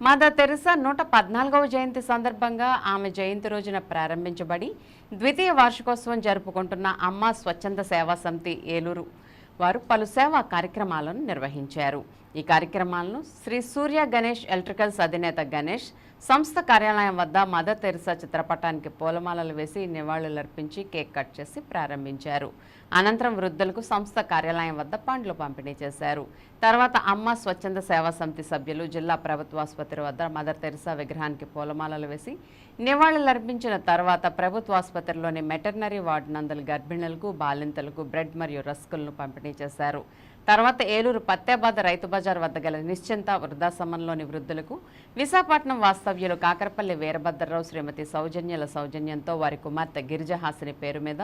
Mother Teresa నూట పద్నాలుగవ జయంతి సందర్భంగా ఆమె జయంతి రోజున ప్రారంభించబడి ద్వితీయ వార్షికోత్సవం జరుపుకుంటున్న అమ్మ స్వచ్ఛంద సేవా సమితి ఏలూరు వారు పలు సేవా కార్యక్రమాలను నిర్వహించారు. ఈ కార్యక్రమాలను శ్రీ సూర్య గణేష్ ఎలక్ట్రికల్స్ అధినేత గణేష్ సంస్థ కార్యాలయం వద్ద మదర్ తెరిసా చిత్రపటానికి పూలమాలలు వేసి నివాళులర్పించి కేక్ కట్ చేసి ప్రారంభించారు. అనంతరం వృద్ధులకు సంస్థ కార్యాలయం వద్ద పండ్లు పంపిణీ చేశారు. తర్వాత అమ్మ స్వచ్ఛంద సేవా సమితి సభ్యులు జిల్లా ప్రభుత్వాసుపత్రి వద్ద మదర్ తెరిసా విగ్రహానికి పూలమాలలు వేసి నివాళులర్పించిన తర్వాత ప్రభుత్వ ఆసుపత్రిలోని మెటర్నరీ వార్డు నందలు గర్భిణులకు బాలింతలకు బ్రెడ్ మరియు రస్కులను పంపిణీ చేశారు. తర్వాత ఏలూరు పత్తేబాద రైతు బజార్ వద్ద గల నిశ్చింత వృద్ధాశ్రమంలోని వృద్ధులకు విశాఖపట్నం వాస్తవ్యులు కాకరపల్లి వీరభద్రరావు శ్రీమతి సౌజన్యల సౌజన్యంతో వారి కుమార్తె గిరిజహాసిని పేరు మీద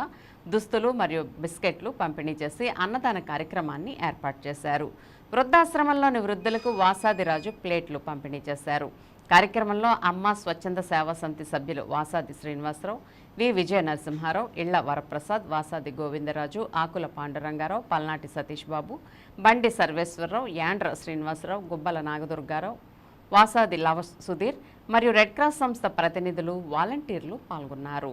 దుస్తులు మరియు బిస్కెట్లు పంపిణీ చేసి అన్నదాన కార్యక్రమాన్ని ఏర్పాటు చేశారు. వృద్ధాశ్రమంలోని వృద్ధులకు వాసాదిరాజు ప్లేట్లు పంపిణీ చేశారు. కార్యక్రమంలో అమ్మ స్వచ్ఛంద సేవా సమితి సభ్యులు వాసాది శ్రీనివాసరావు వి విజయ నరసింహారావు ఇళ్ళ వరప్రసాద్ వాసాది గోవిందరాజు ఆకుల పాండురంగారావు పల్నాటి సతీష్ బాబు బండి సర్వేశ్వరరావు యాండ్ర శ్రీనివాసరావు గుబ్బల నాగదుర్గారావు వాసాది లవ సుధీర్ మరియు రెడ్ క్రాస్ సంస్థ ప్రతినిధులు వాలంటీర్లు పాల్గొన్నారు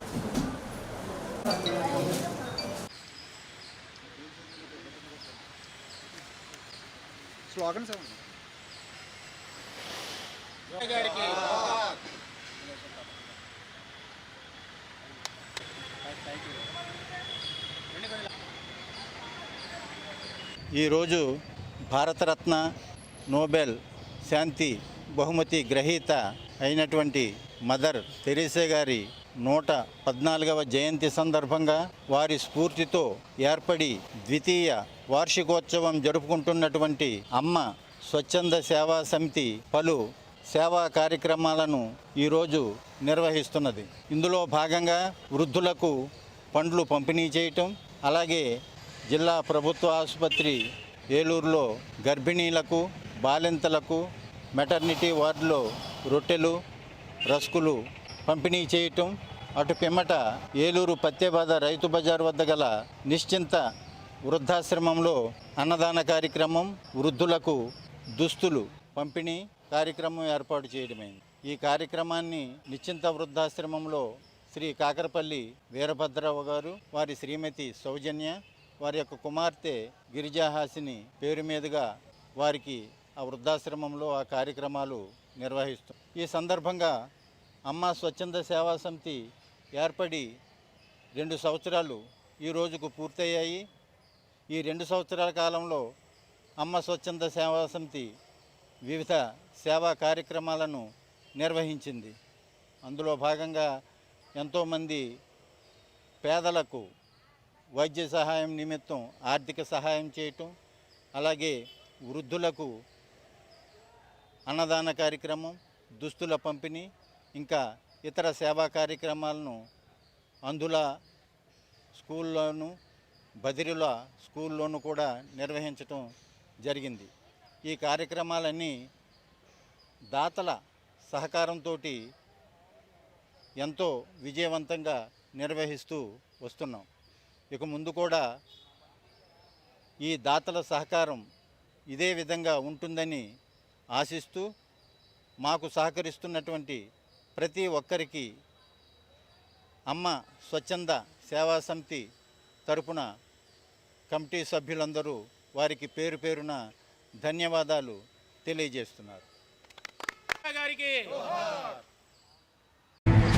స్లోగన్స్ ఏమన్నా ఈరోజు భారతరత్న నోబెల్ శాంతి బహుమతి గ్రహీత అయినటువంటి మదర్ తెరీసే గారి నూట పద్నాలుగవ జయంతి సందర్భంగా వారి స్ఫూర్తితో ఏర్పడి ద్వితీయ వార్షికోత్సవం జరుపుకుంటున్నటువంటి అమ్మ స్వచ్ఛంద సేవా సమితి పలు సేవా కార్యక్రమాలను ఈరోజు నిర్వహిస్తున్నది. ఇందులో భాగంగా వృద్ధులకు పండ్లు పంపిణీ చేయటం అలాగే జిల్లా ప్రభుత్వ ఆసుపత్రి ఏలూరులో గర్భిణీలకు బాలింతలకు మెటర్నిటీ వార్డులో రొట్టెలు రస్కులు పంపిణీ చేయటం అటు పిమ్మట ఏలూరు పత్తేబాద రైతు బజార్ వద్ద గల నిశ్చింత వృద్ధాశ్రమంలో అన్నదాన కార్యక్రమం వృద్ధులకు దుస్తులు పంపిణీ కార్యక్రమం ఏర్పాటు చేయడమైంది. ఈ కార్యక్రమాన్ని నిశ్చింత వృద్ధాశ్రమంలో శ్రీ కాకరపల్లి వీరభద్రరావు గారు వారి శ్రీమతి సౌజన్య వారి యొక్క కుమార్తె గిరిజాహాసిని పేరు మీదుగా వారికి ఆ వృద్ధాశ్రమంలో ఆ కార్యక్రమాలు నిర్వహిస్తాం ఈ సందర్భంగా అమ్మ స్వచ్ఛంద సేవా సమితి ఏర్పడి రెండు సంవత్సరాలు ఈ రోజుకు పూర్తయ్యాయి. ఈ రెండు సంవత్సరాల కాలంలో అమ్మ స్వచ్ఛంద సేవా సమితి వివిధ సేవా కార్యక్రమాలను నిర్వహించింది. అందులో భాగంగా ఎంతోమంది పేదలకు వైద్య సహాయం నిమిత్తం ఆర్థిక సహాయం చేయటం అలాగే వృద్ధులకు అన్నదాన కార్యక్రమం దుస్తుల పంపిణీ ఇంకా ఇతర సేవా కార్యక్రమాలను అందుల స్కూల్లోనూ బదిరిల స్కూల్లోనూ కూడా నిర్వహించటం జరిగింది. ఈ కార్యక్రమాలన్నీ దాతల సహకారంతో ఎంతో విజయవంతంగా నిర్వహిస్తూ వస్తున్నాం. ఇక ముందు కూడా ఈ దాతల సహకారం ఇదే విధంగా ఉంటుందని ఆశిస్తూ మాకు సహకరిస్తున్నటువంటి ప్రతి ఒక్కరికి అమ్మ స్వచ్ఛంద సేవా సమితి తరపున కమిటీ సభ్యులందరూ వారికి పేరు పేరున ధన్యవాదాలు తెలియజేస్తున్నారు. గారికి